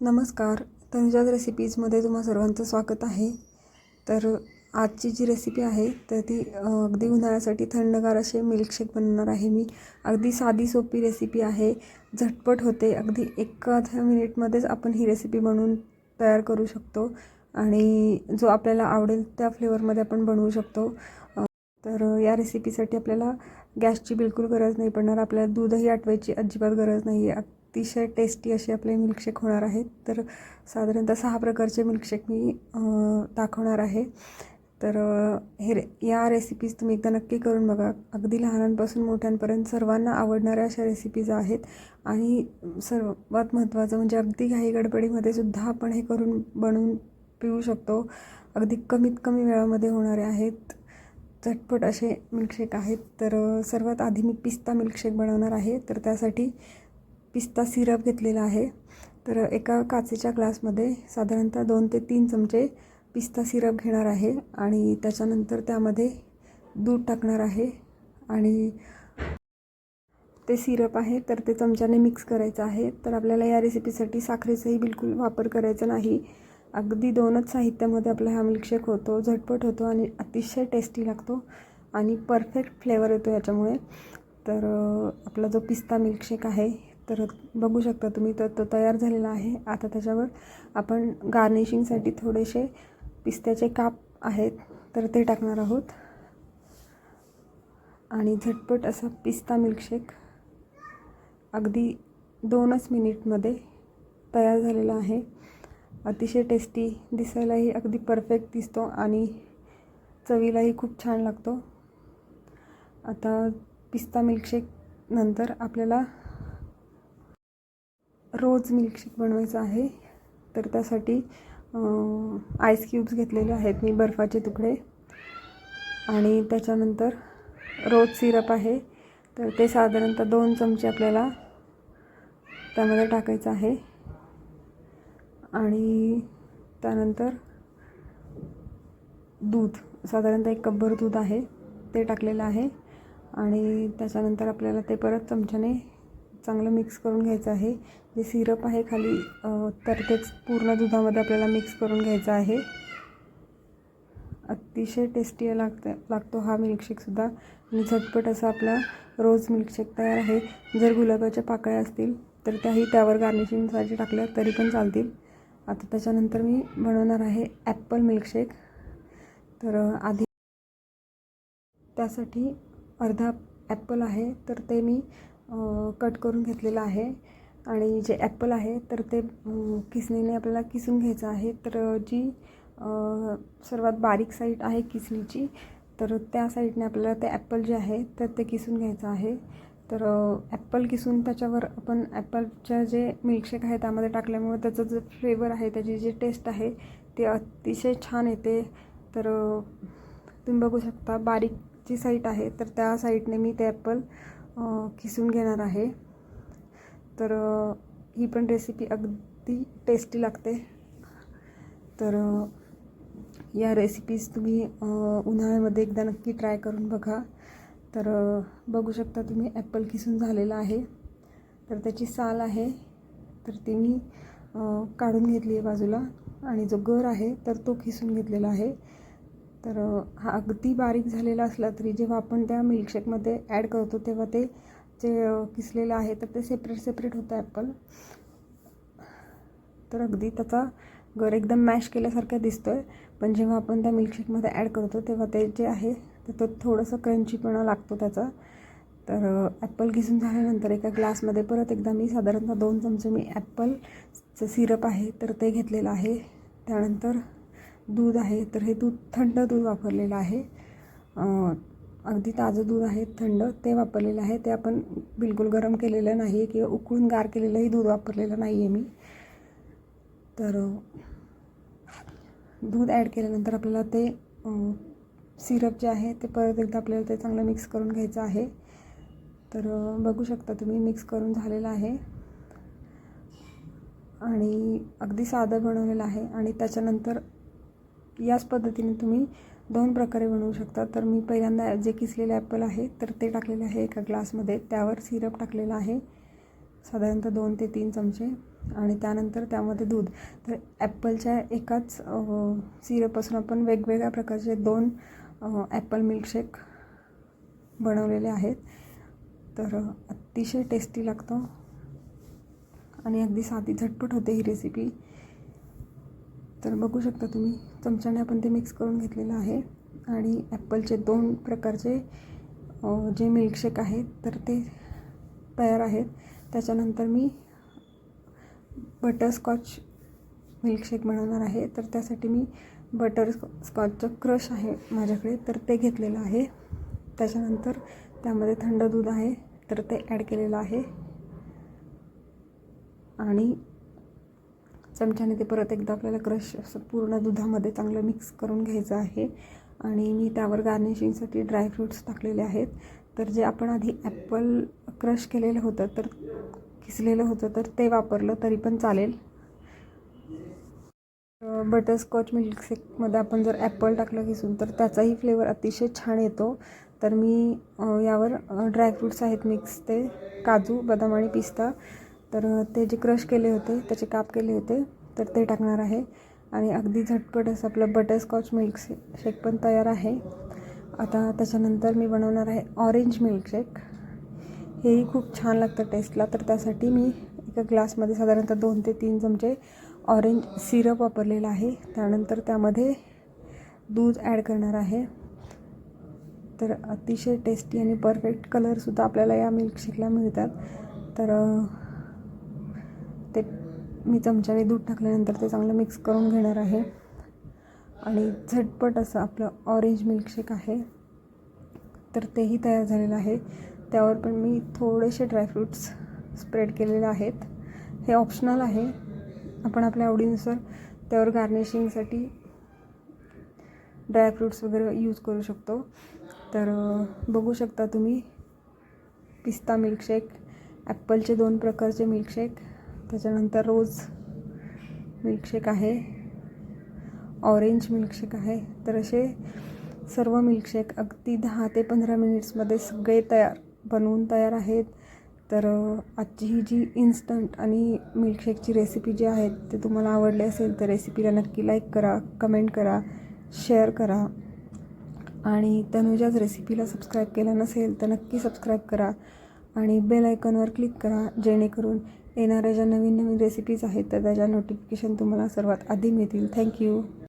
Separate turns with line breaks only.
नमस्कार. तनुजाज रेसिपीजमध्ये तुम्हा सर्वांचं स्वागत आहे. तर आजची जी रेसिपी आहे तर ती अगदी उन्हाळ्यासाठी थंडगार असे मिल्कशेक बनवणार आहे मी. अगदी साधी सोपी रेसिपी आहे. झटपट होते. अगदी एखाद्या मिनिटमध्येच आपण ही रेसिपी बनवून तयार करू शकतो. आणि जो आपल्याला आवडेल त्या फ्लेवरमध्ये आपण बनवू शकतो. तर या रेसिपीसाठी आपल्याला गॅसची बिलकुल गरज नाही पडणार. आपल्याला दूधही आटवायची अजिबात गरज नाही आहे अतिशय टेस्टी असे आपले मिल्कशेक होणार आहेत. तर साधारणतः सहा प्रकारचे मिल्कशेक मी दाखवणार आहे. तर हे रे या रेसिपीज तुम्ही एकदा नक्की करून बघा. अगदी लहानांपासून मोठ्यांपर्यंत सर्वांना आवडणाऱ्या अशा रेसिपीज आहेत. आणि सर्वात महत्त्वाचं म्हणजे अगदी घाई गडबडीमध्ये सुद्धा आपण हे करून बनवून पिऊ शकतो. अगदी कमीत कमी वेळामध्ये होणारे आहेत. झटपट असे मिल्कशेक आहेत. तर सर्वात आधी मी पिस्ता मिल्कशेक बनवणार आहे. तर त्यासाठी पिस्ता सिरप घेतलेला आहे. तर एका काचेच्या ग्लासमध्ये साधारणतः दोन ते तीन चमचे पिस्ता सिरप घेणार आहे आणि त्याच्यानंतर त्यामध्ये दूध टाकणार आहे आणि ते सिरप आहे तर ते चमच्याने मिक्स करायचं आहे. तर आपल्याला या रेसिपीसाठी साखरेचाही बिलकुल वापर करायचा नाही. अगदी दोनच साहित्यामध्ये आपला हा मिल्कशेक होतो झटपट होतो आणि अतिशय टेस्टी लागतो आणि परफेक्ट फ्लेवर येतो याच्यामुळे. तर आपला जो पिस्ता मिल्कशेक आहे तर बघू शकता तुम्ही तर तो तयार झालेला आहे. आता त्याच्यावर आपण गार्निशिंगसाठी थोडेसे पिस्त्याचे काप आहेत तर ते टाकणार आहोत. आणि झटपट असा पिस्ता मिल्कशेक अगदी दोनच मिनिटमध्ये तयार झालेला आहे. अतिशय टेस्टी दिसायलाही अगदी परफेक्ट दिसतो आणि चवीलाही खूप छान लागतो. आता पिस्ता मिल्कशेक नंतर आपल्याला रोज मिल्कशेक बनवायचं आहे. तर त्यासाठी आईस क्यूब्स घेतलेले आहेत मी बर्फाचे तुकडे. आणि त्याच्यानंतर रोज सिरप आहे. तर ते साधारणतः दोन चमचे आपल्याला त्यामध्ये टाकायचं आहे. आणि त्यानंतर दूध साधारणतः एक कपभर दूध आहे. ते टाकलेलं आहे. आणि त्याच्यानंतर आपल्याला ते परत चमच्याने चांगलं मिक्स करून घ्यायचं आहे. जे सिरप आहे खाली तर तेच पूर्ण दुधामध्ये आपल्याला मिक्स करून घ्यायचं आहे. अतिशय टेस्टी लागतं लागतो हा मिल्कशेकसुद्धा आणि झटपट असा आपला रोज मिल्कशेक तयार आहे. जर गुलाबाच्या पाकळ्या असतील तर त्याही त्यावर गार्निशिंगसाठी टाकल्या तरी पण चालतील. आता त्याच्यानंतर मी बनवणार आहे ॲप्पल मिल्कशेक तर आधी त्यासाठी अर्धा ॲप्पल आहे. तर ते मी कट करून घेतलेलं आहे. आणि जे ॲप्पल आहे तर ते किसणीने आपल्याला किसून घ्यायचं आहे. तर जी सर्वात बारीक साईड आहे किसणीची तर त्या साईडने आपल्याला ते ॲप्पल जे आहे तर ते किसून घ्यायचं आहे. तर ॲप्पल किसून त्याच्यावर आपण ॲप्पलच्या जे मिल्कशेक आहे त्यामध्ये टाकल्यामुळे त्याचं जे फ्लेवर आहे त्याची जी टेस्ट आहे ते अतिशय छान येते. तर तुम्ही बघू शकता बारीक जी साईट आहे तर त्या साईडने मी ते ॲप्पल खिसून घेणार आहे. तर ही पण रेसिपी अगदी टेस्टी लागते. तर या रेसिपीज तुम्ही उन्हाळ्यामध्ये एकदा नक्की ट्राय करून बघा. तर बघू शकता तुम्ही ॲपल किसून झालेला आहे. तर त्याची साल आहे. तर ती मी काढून घेतली आहे बाजूला. आणि जो गर आहे तर तो किसून घेतलेला आहे. तर हा अगदी बारीक झालेला असला तरी जेव्हा आपण त्या मिल्कशेकमध्ये ॲड करतो तेव्हा ते जे किसलेलं आहे तर ते सेपरेट सेपरेट होतं ॲप्पल तर अगदी त्याचा गर एकदम मॅश केल्यासारखा दिसतो आहे पण जेव्हा आपण त्या मिल्कशेकमध्ये ॲड करतो तेव्हा ते जे आहे तर तो थोडंसं क्रंचीपणा लागतो त्याचा. तर ॲप्पल घिसून झाल्यानंतर एका ग्लासमध्ये परत एकदा मी साधारणतः दोन चमचे मी ॲप्पलचं सिरप आहे तर ते घेतलेलं आहे. त्यानंतर दूध आहे तर हे दूध थंड दूध वापरलेलं आहे. अगदी ताजं दूध आहे थंड ते वापरलेलं आहे. ते आपण बिलकुल गरम केलेलं नाही आहे किंवा उकळून गार केलेलंही दूध वापरलेलं नाही आहे मी. तर दूध ॲड केल्यानंतर आपल्याला ते सिरप जे आहे ते परत एकदा आपल्याला ते चांगलं मिक्स करून घ्यायचं आहे. तर बघू शकता तुम्ही मिक्स करून झालेलं आहे. आणि अगदी साधं बनवलेलं आहे. आणि त्याच्यानंतर याच पद्धतीने तुम्ही दोन प्रकारे बनवू शकता. तर मी पहिल्यांदा जे किसलेले ॲपल आहे तर ते टाकलेले आहे एका ग्लासमध्ये त्यावर सिरप टाकलेला आहे साधारणतः दोन ते तीन चमचे. आणि त्यानंतर त्यामध्ये दूध. तर ॲपलच्या एकाच सिरपपासून आपण वेगवेगळ्या प्रकारचे दोन ॲपल मिल्कशेक बनवलेले आहेत. तर अतिशय टेस्टी लागतो. आणि अगदी साधी झटपट होते ही रेसिपी तर बघू शकता तुम्ही चमच्याने आपण ते मिक्स करून घेतलेलं आहे. आणि ॲपलचे दोन प्रकारचे जे मिल्कशेक आहेत तर ते तयार आहेत. त्याच्यानंतर मी बटरस्कॉच मिल्कशेक बनवणार आहे. तर त्यासाठी मी बटर स्कॉचचं क्रश आहे माझ्याकडे तर ते घेतलेलं आहे. त्याच्यानंतर त्यामध्ये थंड दूध आहे तर ते ॲड केलेलं आहे. आणि चमच्याने ते परत एकदा आपल्याला क्रश असं पूर्ण दुधामध्ये चांगलं मिक्स करून घ्यायचं आहे. आणि मी त्यावर गार्निशिंगसाठी ड्रायफ्रूट्स टाकलेले आहेत. तर जे आपण आधी ॲपल क्रश केलेलं होतं तर किसलेलं होतं तर ते वापरलं तरी पण चालेल. बटरस्कॉच मिल्कशेकमध्ये आपण जर ॲपल टाकलं किसून तर त्याचाही फ्लेवर अतिशय छान येतो. तर मी यावर ड्रायफ्रूट्स आहेत मिक्स ते काजू बदाम आणि पिस्ता. तर ते जे क्रश केले होते त्याचे काप केले होते तर ते टाकणार आहे. आणि अगदी झटपट असं आपलं बटरस्कॉच मिल्क शेक पण तयार आहे. आता त्याच्यानंतर मी बनवणार आहे ऑरेंज मिल्कशेक हेही खूप छान लागतं टेस्टला तर त्यासाठी मी एका ग्लासमध्ये साधारणतः दोन ते तीन चमचे ऑरेंज सिरप वापरलेला आहे. त्यानंतर त्यामध्ये दूध ॲड करणार आहे. तर अतिशय टेस्टी आणि परफेक्ट कलरसुद्धा आपल्याला या मिल्कशेकला मिळतात. तर मी चमच्याने दूध टाकल्यानंतर ते चांगलं मिक्स करून घेणार आहे. आणि झटपट असं आपलं ऑरेंज मिल्कशेक आहे. तर तेही तयार झालेलं आहे. त्यावर पण मी थोडेसे ड्रायफ्रूट्स स्प्रेड केलेले आहेत. हे ऑप्शनल आहे. आपण आपल्या आवडीनुसार त्यावर गार्निशिंगसाठी ड्रायफ्रूट्स वगैरे यूज करू शकतो. तर बघू शकता तुम्ही पिस्ता मिल्कशेक ॲपलचे दोन प्रकारचे मिल्कशेक त्याच्यानंतर रोज मिल्कशेक आहे. ऑरेंज मिल्कशेक आहे. तर असे सर्व मिल्कशेक अगदी दहा ते पंधरा मिनिट्समध्ये सगळे तयार बनवून तयार आहेत. तर आजची ही जी इन्स्टंट आणि मिल्कशेकची रेसिपी जी आहे ते तुम्हाला आवडली असेल तर रेसिपीला नक्की लाईक करा कमेंट करा शेअर करा. आणि तनुजाच रेसिपीला सबस्क्राईब केलं नसेल तर नक्की सबस्क्राईब करा. आणि बेल आयकॉनवर क्लिक करा जेणेकरून येणाऱ्या ज्या नवीन नवीन रेसिपीज आहेत तर त्याच्या नोटिफिकेशन तुम्हाला सर्वात आधी मिळतील. थँक्यू